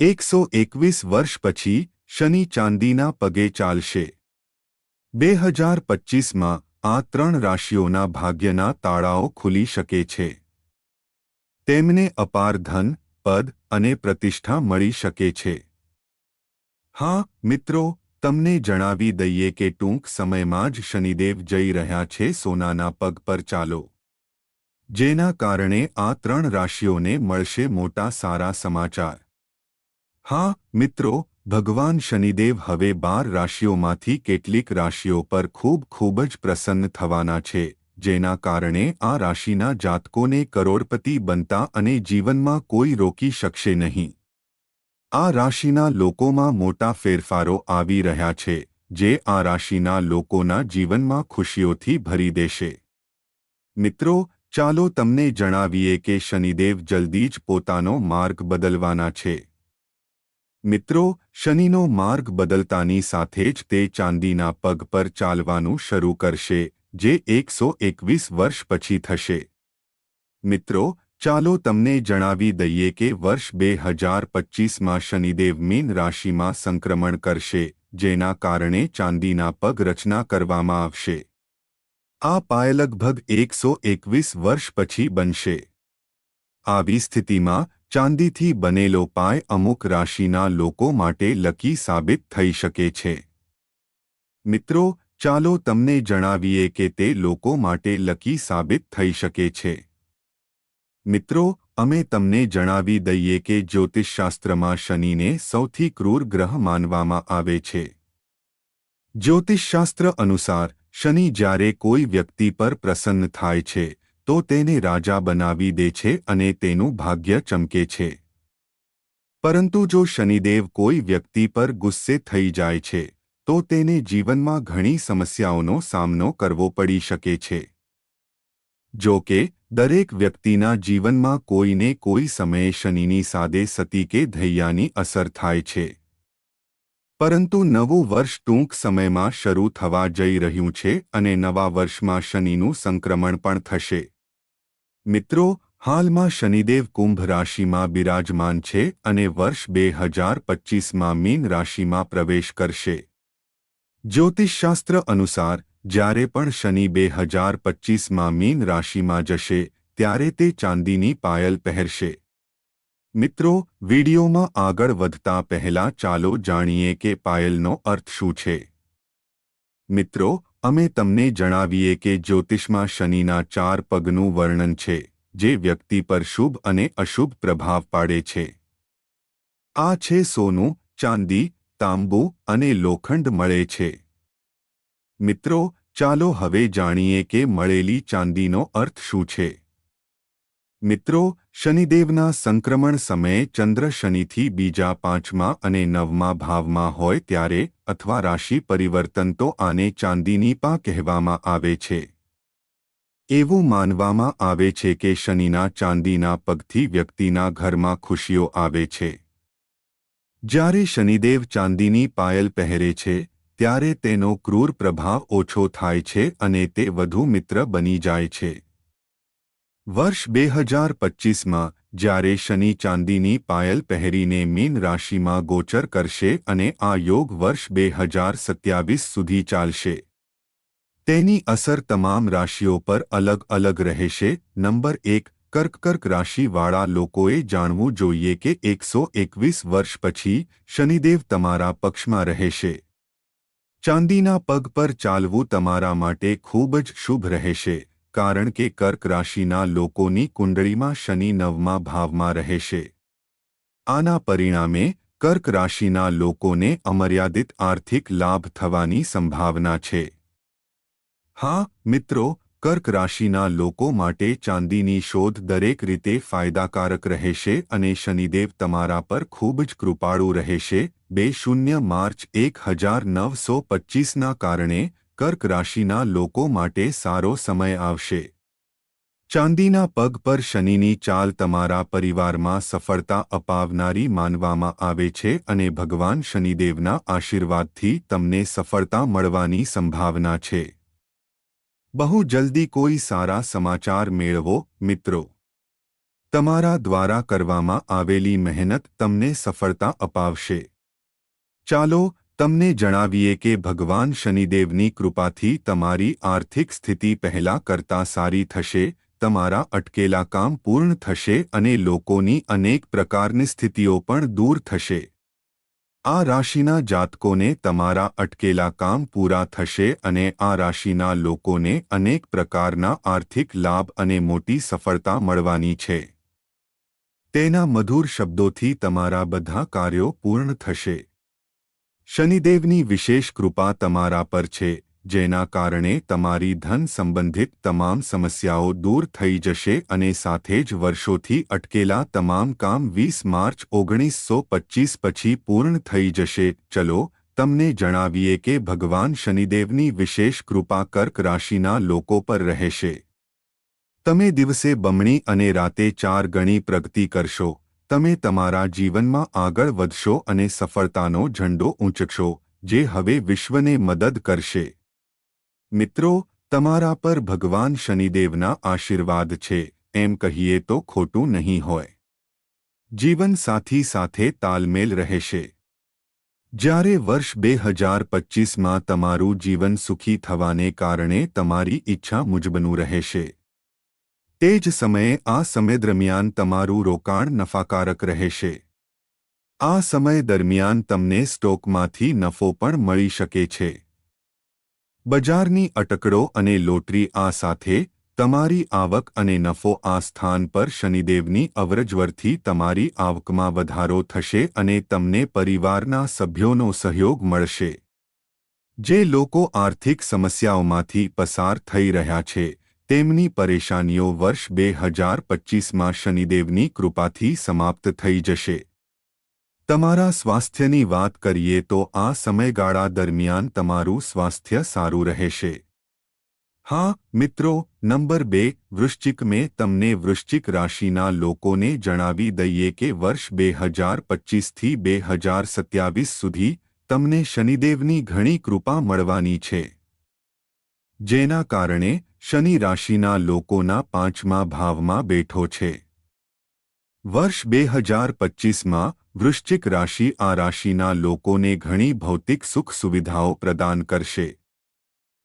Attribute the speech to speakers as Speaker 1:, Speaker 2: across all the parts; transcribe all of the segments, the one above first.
Speaker 1: એકસો એકવીસ વર્ષ પછી શનિ ચાંદીના પગે ચાલશે. બે હજાર પચ્ચીસમાં આ ત્રણ રાશિઓના ભાગ્યના તાળાઓ ખુલી શકે છે. તેમને અપાર ધન, પદ અને પ્રતિષ્ઠા મળી શકે છે. હા, મિત્રો, તમને જણાવી દઈએ કે ટૂંક સમયમાં જ શનિદેવ જઈ રહ્યા છે સોનાના પગ પર ચાલો. જેના કારણે આ ત્રણ રાશિઓને મળશે મોટા સારા સમાચાર. હા, મિત્રો, ભગવાન શનિદેવ હવે બાર રાશિઓમાંથી કેટલીક રાશિઓ પર ખૂબ ખૂબ જ પ્રસન્ન થવાના છે, જેના કારણે આ રાશિના જાતકોને કરોડપતિ બનતા અને જીવનમાં કોઈ રોકી શકશે નહીં. આ રાશિના લોકોમાં મોટા ફેરફારો આવી રહ્યા છે, જે આ રાશિના લોકોના જીવનમાં ખુશીઓથી ભરી દેશે. મિત્રો, ચાલો તમને જણાવીએ કે શનિદેવ જલ્દી જ પોતાનો માર્ગ બદલવાના છે. મિત્રો, શનિનો માર્ગ બદલતાની સાથે જ તે ચાંદીના પગ પર ચાલવાનું શરૂ કરશે, જે એકસો એકવીસ વર્ષ પછી થશે. મિત્રો, ચાલો તમને જણાવી દઈએ કે વર્ષ બે હજાર પચ્ચીસમાં શનિદેવ મીન રાશિમાં સંક્રમણ કરશે, જેના કારણે ચાંદીના પગ રચના કરવામાં આવશે. આ પાય લગભગ એકસો એકવીસ વર્ષ પછી બનશે. આવી સ્થિતિમાં ચાંદીથી બનેલો પાય અમુક રાશિના લોકો માટે લકી સાબિત થઈ શકે છે. મિત્રો, ચાલો તમને જણાવીએ કે તે લોકો માટે લકી સાબિત થઈ શકે છે. મિત્રો, અમે તમને જણાવી દઈએ કે જ્યોતિષશાસ્ત્રમાં શનિને સૌથી ક્રૂર ગ્રહ માનવામાં આવે છે. જ્યોતિષશાસ્ત્ર અનુસાર, શનિ જ્યારે કોઈ વ્યક્તિ પર પ્રસન્ન થાય છે તો તેને રાજા બનાવી દે છે અને તેનું ભાગ્ય ચમકે છે. પરંતુ જો શનિદેવ કોઈ વ્યક્તિ પર ગુસ્સે થઈ જાય છે, તો તેને જીવનમાં ઘણી સમસ્યાઓનો સામનો કરવો પડી શકે છે. જો કે, દરેક વ્યક્તિના જીવનમાં કોઈને કોઈ સમયે શનિની સાદે સતી કે ધૈયાની અસર થાય છે. પરંતુ નવું વર્ષ ટૂંક સમયમાં શરૂ થવા જઈ રહ્યું છે અને નવા વર્ષમાં શનિનું સંક્રમણ પણ થશે. મિત્રો, હાલમાં શનિદેવ કુંભ રાશિમાં બિરાજમાન છે અને વર્ષ બે હજાર પચ્ચીસમાં મીન રાશિમાં પ્રવેશ કરશે. જ્યોતિષશાસ્ત્ર અનુસાર, જ્યારે પણ શનિ બે હજાર પચ્ચીસમાં મીન રાશિમાં જશે, ત્યારે તે ચાંદીની પાયલ પહેરશે. મિત્રો, વિડીયોમાં આગળ વધતા પહેલા ચાલો જાણીએ કે પાયલનો અર્થ શું છે. મિત્રો અમે તમને જણાવીએ કે જ્યોતિષમાં શનિના ચાર પગનું વર્ણન છે, જે વ્યક્તિ પર શુભ અને અશુભ પ્રભાવ પાડે છે. આ છે સોનું, ચાંદી, તાંબુ અને લોખંડ મળે છે. મિત્રો, ચાલો હવે જાણીએ કે મળેલી ચાંદીનો અર્થ શું છે. મિત્રો, શનિદેવના સંક્રમણ સમયે ચંદ્ર શનિથી બીજા પાંચમા અને નવમા ભાવમાં હોય ત્યારે અથવા રાશિ પરિવર્તન તો આને ચાંદીની પા કહેવામાં આવે છે. એવું માનવામાં આવે છે કે શનિના ચાંદીના પગથી વ્યક્તિના ઘરમાં ખુશીઓ આવે છે. જ્યારે શનિદેવ ચાંદીની પાયલ પહેરે છે, ત્યારે તેનો ક્રૂર પ્રભાવ ઓછો થાય છે અને તે વધુ મિત્ર બની જાય છે. વર્ષ બે હજાર પચીસમાં, જ્યારે શનિ ચાંદીની પાયલ પહેરીને મીન રાશિમાં ગોચર કરશે અને આ યોગ વર્ષ બે હજાર સત્યાવીસ સુધી ચાલશે. તેની અસર તમામ રાશિઓ પર અલગ અલગ રહેશે. નંબર એક, કર્કકર્ક રાશિવાળા લોકોએ જાણવું જોઈએ કે એકસો એકવીસ વર્ષ પછી શનિદેવ તમારા પક્ષમાં રહેશે. ચાંદીના પગ પર ચાલવું તમારા માટે ખૂબ જ શુભ રહેશે. કારણ કે કર્ક રાશિના લોકોની કુંડળીમાં શનિ નવમા ભાવમાં રહેશે. આના પરિણામે કર્ક રાશિના લોકોને અમર્યાદિત આર્થિક લાભ થવાની સંભાવના છે. હા, મિત્રો, કર્ક રાશિના લોકો માટે ચાંદીની શોધ દરેક રીતે ફાયદાકારક રહેશે અને શનિદેવ તમારા પર ખૂબ જ કૃપાળુ રહેશે. બે શૂન્ય માર્ચ એક હજાર નવસો પચ્ચીસના કારણે કર્ક રાશિના લોકો માટે સારો સમય આવશે. ચાંદીના પગ પર શનિની ચાલ તમારા પરિવારમાં સફળતા અપાવનારી માનવામાં આવે છે અને ભગવાન શનિદેવના આશીર્વાદથી તમને સફળતા મળવાની સંભાવના છે. બહુ જલ્દી કોઈ સારા સમાચાર મેળવો, મિત્રો. તમારા દ્વારા કરવામાં આવેલી મહેનત તમને સફળતા અપાવશે. ચાલો તમને જણાવીએ કે ભગવાન શનિદેવની કૃપાથી તમારી આર્થિક સ્થિતિ પહેલાં કરતાં સારી થશે, તમારા અટકેલા કામ પૂર્ણ થશે અને લોકોની અનેક પ્રકારની સ્થિતિઓ પણ દૂર થશે. આ રાશિના જાતકોને તમારા અટકેલા કામ પૂરા થશે અને આ રાશિના લોકોને અનેક પ્રકારના આર્થિક લાભ અને મોટી સફળતા મળવાની છે. તેના મધુર શબ્દોથી તમારા બધા કાર્યો પૂર્ણ થશે. શનિદેવની વિશેષ કૃપા તમારા પર છે, જેના કારણે તમારી ધન સંબંધિત તમામ સમસ્યાઓ દૂર થઈ જશે અને સાથે જ વર્ષોથી અટકેલા તમામ કામ વીસ માર્ચ ઓગણીસો પચ્ચીસ પછી પૂર્ણ થઈ જશે. ચલો, તમને જણાવીએ કે ભગવાન શનિદેવની વિશેષ કૃપા કર્ક રાશિના લોકો પર રહેશે. તમે દિવસે બમણી અને રાતે ચાર ગણી પ્રગતિ કરશો. તમે તમારા જીવનમાં આગળ વધશો અને સફળતાનો ઝંડો ઊંચકશો, જે હવે વિશ્વને મદદ કરશે. મિત્રો, તમારા પર ભગવાન શનિદેવના આશીર્વાદ છે, એમ કહીએ તો ખોટું નહીં હોય. જીવન સાથી સાથે તાલમેલ રહેશે. જ્યારે વર્ષ બે હજાર પચ્ચીસમાં તમારું જીવન સુખી થવાને કારણે તમારી ઈચ્છા મુજબનું રહેશે. તે જ સમયે આ સમય દરમિયાન તમારું રોકાણ નફાકારક રહેશે. આ સમય દરમિયાન તમને સ્ટોકમાંથી નફો પણ મળી શકે છે. બજારની અટકળો અને લોટરી આ સાથે તમારી આવક અને નફો આ સ્થાન પર શનિદેવની અવરજવરથી તમારી આવકમાં વધારો થશે અને તમને પરિવારના સભ્યોનો સહયોગ મળશે. જે લોકો આર્થિક સમસ્યાઓમાંથી પસાર થઈ રહ્યા છે. તેમની પરેશાનીઓ વર્ષ બે હજાર પચ્ચીસમાં શનિદેવની કૃપાથી સમાપ્ત થઈ જશે. તમારા સ્વાસ્થ્યની વાત કરીએ તો આ સમયગાળા દરમિયાન તમારું સ્વાસ્થ્ય સારું રહેશે. હા, મિત્રો, નંબર બે, વૃશ્ચિક મેં તમને વૃશ્ચિક રાશિના લોકોને જણાવી દઈએ કે વર્ષ બે હજાર પચ્ચીસથી બે હજાર સત્યાવીસ સુધી તમને શનિદેવની ઘણી કૃપા મળવાની છે. જેના કારણે શનિ રાશિના લોકોના પાંચમા ભાવમાં બેઠો છે. વર્ષ બે હજાર પચ્ચીસમાં વૃશ્ચિક રાશિ આ રાશિના લોકોને ઘણી ભૌતિક સુખ સુવિધાઓ પ્રદાન કરશે.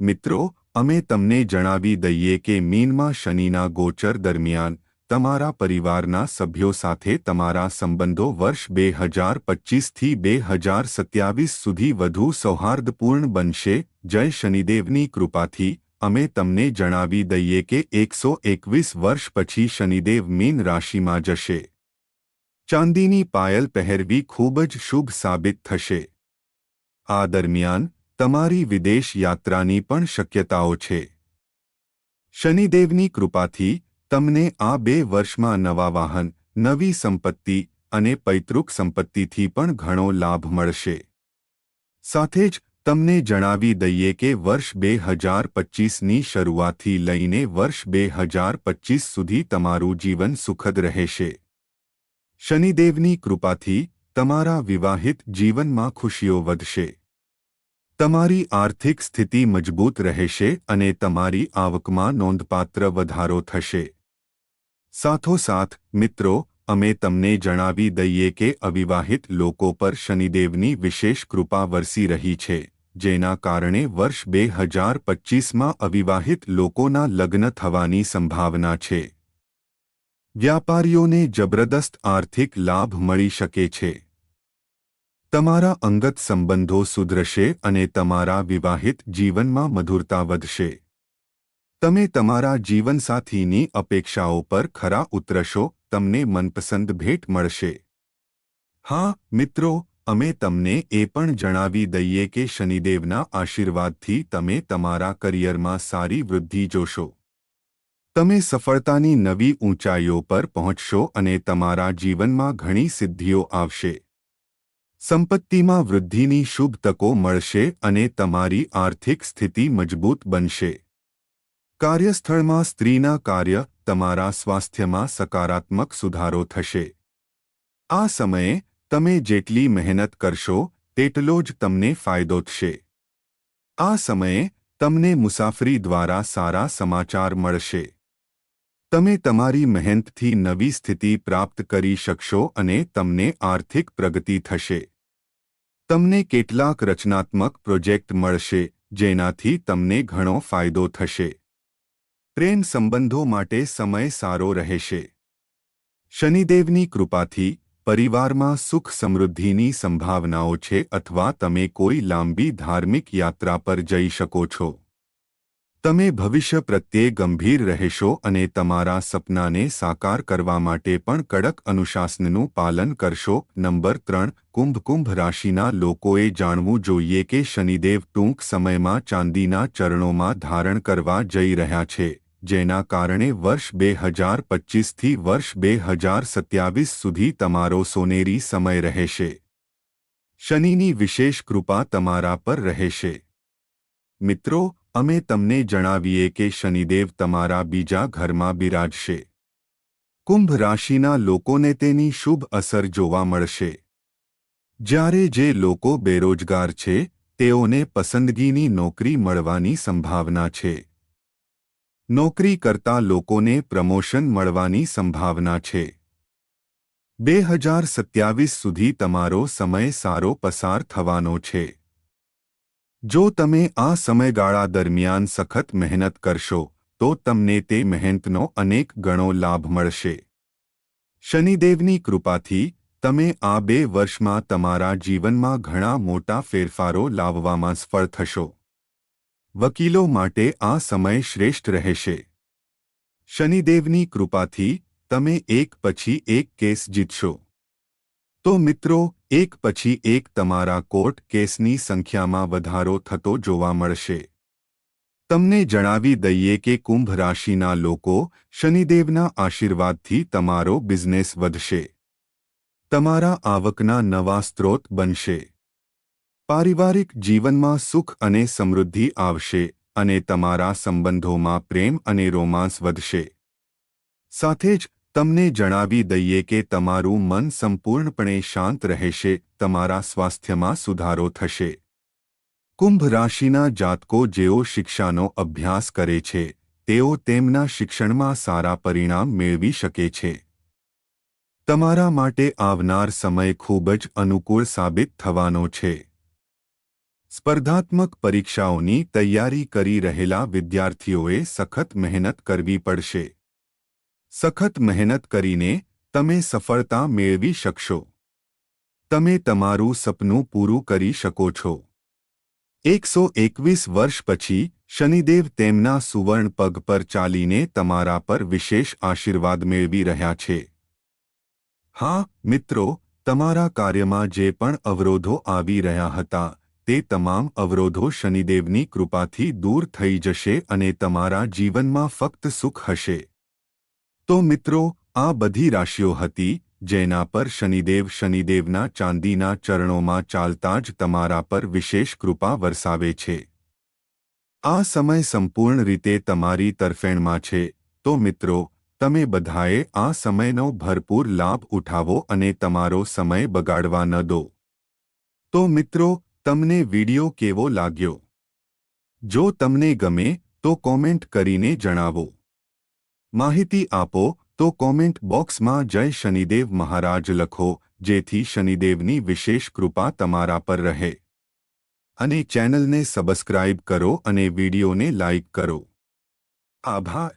Speaker 1: મિત્રો, અમે તમને જણાવી દઈએ કે મીનમાં શનિના ગોચર દરમિયાન તમારા પરિવારના સભ્યો સાથે તમારા સંબંધો વર્ષ બે હજાર પચ્ચીસથી બે હજાર સત્યાવીસ સુધી વધુ સૌહાર્દપૂર્ણ બનશે. જય શનિદેવની કૃપાથી અમે તમને જણાવી દઈએ કે એકસો એકવીસ વર્ષ પછી શનિદેવ મીન રાશિમાં જશે. ચાંદીની પાયલ પહેરવી ખૂબ જ શુભ સાબિત થશે. આ દરમિયાન તમારી વિદેશ યાત્રાની પણ શક્યતાઓ છે. શનિદેવની કૃપાથી તમને આ બે વર્ષમાં નવા વાહન, નવી સંપત્તિ અને પૈતૃક સંપત્તિથી પણ ઘણો લાભ મળશે. સાથે જ, તમને જણાવી દઈએ કે વર્ષ બે હજાર પચ્ચીસની શરૂઆતથી લઈને વર્ષ બે હજાર પચ્ચીસ સુધી તમારું જીવન સુખદ રહેશે. શનિદેવની કૃપાથી તમારા વિવાહિત જીવનમાં ખુશીઓ વધશે. તમારી આર્થિક સ્થિતિ મજબૂત રહેશે અને તમારી આવકમાં નોંધપાત્ર વધારો થશે. સાથોસાથ, મિત્રો, અમે તમને જણાવી દઈએ કે અવિવાહિત લોકો પર શનિદેવની વિશેષ કૃપા વરસી રહી છે, જેના કારણે વર્ષ બે હજાર પચ્ચીસમાં અવિવાહિત લોકોના લગ્ન થવાની સંભાવના છે. વ્યાપારીઓને જબરદસ્ત આર્થિક લાભ મળી શકે છે. તમારા અંગત સંબંધો સુધરશે અને તમારા વિવાહિત જીવનમાં મધુરતા વધશે. તમે તમારા જીવનસાથીની અપેક્ષાઓ પર ખરા ઉતરશો, તમને મનપસંદ ભેટ મળશે. હા, મિત્રો, અમે તમને એ પણ જણાવી દઈએ કે શનિદેવના આશીર્વાદથી તમે તમારા કરિયરમાં સારી વૃદ્ધિ જોશો. તમે સફળતાની નવી ઊંચાઈઓ પર પહોંચશો અને તમારા જીવનમાં ઘણી સિદ્ધિઓ આવશે. સંપત્તિમાં વૃદ્ધિની શુભ તકો મળશે અને તમારી આર્થિક સ્થિતિ મજબૂત બનશે. કાર્યસ્થળમાં સ્ત્રીના કાર્ય તમારા સ્વાસ્થ્યમાં સકારાત્મક સુધારો થશે. આ સમયે તમે જેટલી મહેનત કરશો, તેટલો જ તમને ફાયદો થશે. આ સમયે તમને મુસાફરી દ્વારા સારા સમાચાર મળશે. તમે તમારી મહેનતથી નવી સ્થિતિ પ્રાપ્ત કરી શકશો અને તમને આર્થિક પ્રગતિ થશે. તમને કેટલાક રચનાત્મક પ્રોજેક્ટ મળશે, જેનાથી તમને ઘણો ફાયદો થશે. પ્રેમ સંબંધો માટે સમય સારો રહેશે. શનિદેવની કૃપાથી પરિવારમાં સુખ સમૃદ્ધિની સંભાવનાઓ છે અથવા તમે કોઈ લાંબી ધાર્મિક યાત્રા પર જઈ શકો છો. તમે ભવિષ્ય પ્રત્યે ગંભીર રહેશો અને તમારા સપનાને સાકાર કરવા માટે પણ કડક અનુશાસનનું પાલન કરશો. નંબર ત્રણ, કુંભ કુંભ રાશિના લોકોએ જાણવું જોઈએ કે શનિદેવ ટૂંક સમયમાં ચાંદીના ચરણોમાં ધારણ કરવા જઈ રહ્યા છે. જેના કારણે વર્ષ બે હજાર પચ્ચીસથી વર્ષ બે હજાર સત્યાવીસ સુધી તમારો સોનેરી સમય રહેશે. શનિની વિશેષ કૃપા તમારા પર રહેશે. મિત્રો, અમે તમને જણાવીએ કે શનિદેવ તમારા બીજા ઘરમાં બિરાજશે. કુંભ રાશિના લોકોને તેની શુભ અસર જોવા મળશે. જ્યારે જે લોકો બેરોજગાર છે, તેઓને પસંદગીની નોકરી મળવાની સંભાવના છે. નોકરી કરતા લોકોને પ્રમોશન મળવાની સંભાવના છે. બે હજાર સત્યાવીસ સુધી તમારો સમય સારો પસાર થવાનો છે. જો તમે આ સમયગાળા દરમિયાન સખત મહેનત કરશો, તો તમને તે મહેનતનો અનેક ગણો લાભ મળશે. શનિદેવની કૃપાથી, તમે આ બે વર્ષમાં તમારા જીવનમાં ઘણા મોટા ફેરફારો લાવવામાં સફળ થશો. વકીલો માટે આ સમય શ્રેષ્ઠ રહેશે. શનિદેવની કૃપાથી તમે એક પછી એક કેસ જીતશો. તો મિત્રો, એક પછી એક તમારા કોર્ટ કેસની સંખ્યામાં વધારો થતો જોવા મળશે. તમને જણાવી દઈએ કે કુંભ રાશિના લોકો શનિદેવના આશીર્વાદથી તમારો બિઝનેસ વધશે. તમારા આવકના નવા સ્ત્રોત બનશે. પારિવારિક જીવનમાં સુખ અને સમૃદ્ધિ આવશે અને તમારા સંબંધોમાં પ્રેમ અને રોમાંસ વધશે. સાથે જ તમને જણાવી દઈએ કે તમારું મન સંપૂર્ણપણે શાંત રહેશે, તમારા સ્વાસ્થ્યમાં સુધારો થશે. કુંભ રાશિના જાતકો જેઓ શિક્ષાનો અભ્યાસ કરે છે, તેઓ તેમના શિક્ષણમાં સારા પરિણામ મેળવી શકે છે. તમારા માટે આવનાર સમય ખૂબ જ અનુકૂળ સાબિત થવાનો છે. સ્પર્ધાત્મક પરીક્ષાઓની તૈયારી કરી રહેલા વિદ્યાર્થીઓએ સખત મહેનત કરવી પડશે. સખત મહેનત કરીને તમે સફળતા મેળવી શકશો. તમે તમારું સપનું પૂરું કરી શકો છો. એકસો એકવીસ વર્ષ પછી શનિદેવ તેમના સુવર્ણ પગ પર ચાલીને તમારા પર વિશેષ આશીર્વાદ મેળવી રહ્યા છે. હા, મિત્રો, તમારા કાર્યમાં જે પણ અવરોધો આવી રહ્યા હતા તે તમામ અવરોધો શનિદેવની કૃપાથી દૂર થઈ જશે અને તમારા જીવનમાં ફક્ત સુખ હશે. તો મિત્રો, આ બધી રાશિઓ હતી, જેના પર શનિદેવ શનિદેવના ચાંદીના ચરણોમાં ચાલતા જ તમારા પર વિશેષ કૃપા વરસાવે છે. આ સમય સંપૂર્ણ રીતે તમારી તરફેણમાં છે. તો મિત્રો, તમે બધાએ આ સમયનો ભરપૂર લાભ ઉઠાવો અને તમારો સમય બગાડવા ન દો. તો મિત્રો તમને વિડિયો કેવો લાગ્યો? જો તમને ગમે, તો કોમેન્ટ કરીને જણાવો. માહિતી આપો, તો કોમેન્ટ બોક્સમાં જય શનિદેવ મહારાજ લખો, જેથી શનિદેવની વિશેષ કૃપા તમારા પર રહે. અને ચેનલને સબસ્ક્રાઇબ કરો અને વિડીયોને લાઇક કરો. આભાર.